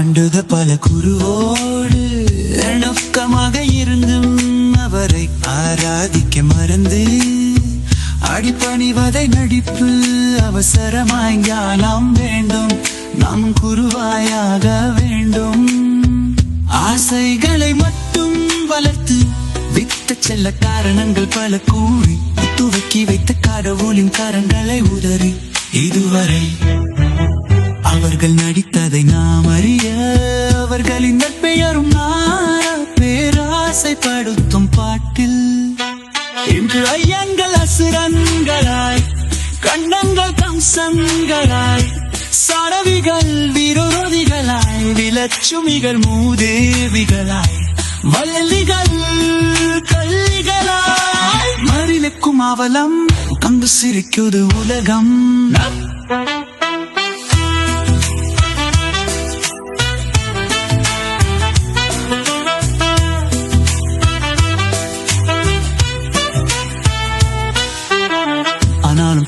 கண்டது பல குருவோடு நுக்கமாக இருந்தும் அவரை ஆராதிக்க மறந்து அடிப்பணிவதை நடிப்பு அவசரமாய் ஞானம் வேண்டும். நம் குருவாயாக வேண்டும். ஆசைகளை மட்டும் வளர்த்து வித்த செல்ல காரணங்கள் பல கூறி துவக்கி வைத்த கடவுளின் கரங்களை உதறி இதுவரை அவர்கள் நடித்ததை நாம் அறிய அவர்களின் நட்பெயரும் பேராசைப்படுத்தும் பாட்டில். இன்று ஐயங்கள் அசுரன்களாய் கண்ணங்கள் கம்சங்களாய் சரவிகள் விரோதிகளாய் விலச்சுமிகள் மூதேவிகளாய் வள்ளிகள் கள்ளிகளாய். மறிலுக்கும் அவலம் கங்கு சிரிக்குது உலகம்.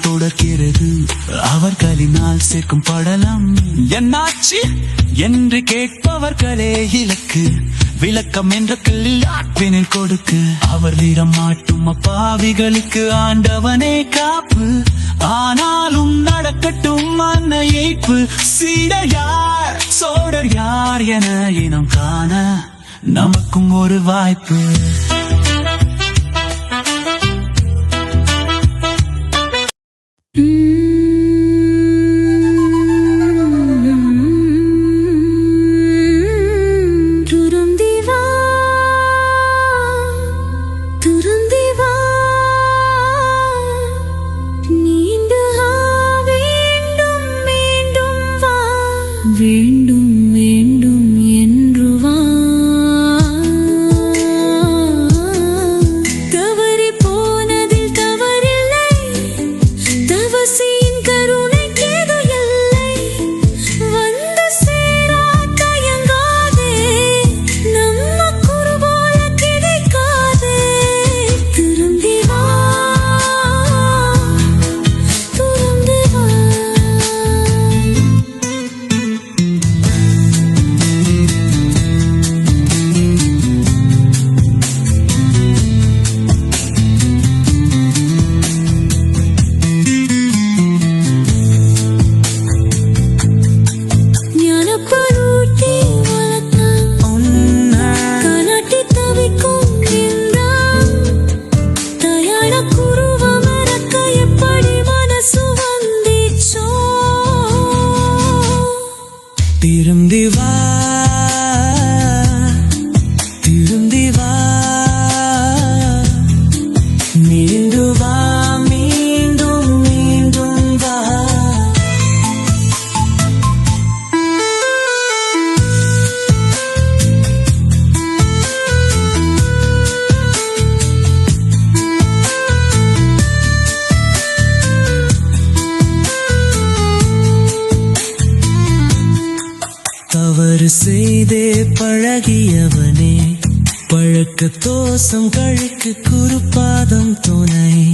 தொடர்கிறது அவர்களினால் சேர்க்கும் படலம் என்னாச்சு? என்று கேட்பவர்களே இலக்கு. விளக்கம் என்ற கல்லாட்பினில் ஆட்பினில் கொடுக்கு. அவர் வீரம் மாட்டும் அப்பாவிகளுக்கு ஆண்டவனே காப்பு. ஆனாலும் நடக்கட்டும் அன்ன ஏய்ப்பு. சீடர் யார் சோடர் யார் என இனம் காண நமக்கும் ஒரு வாய்ப்பு. வேண்டும் தவறு செய்தே பழகியவனே. பழக்க தோசம் கழுக்கு குறுப்பாதம் துணை.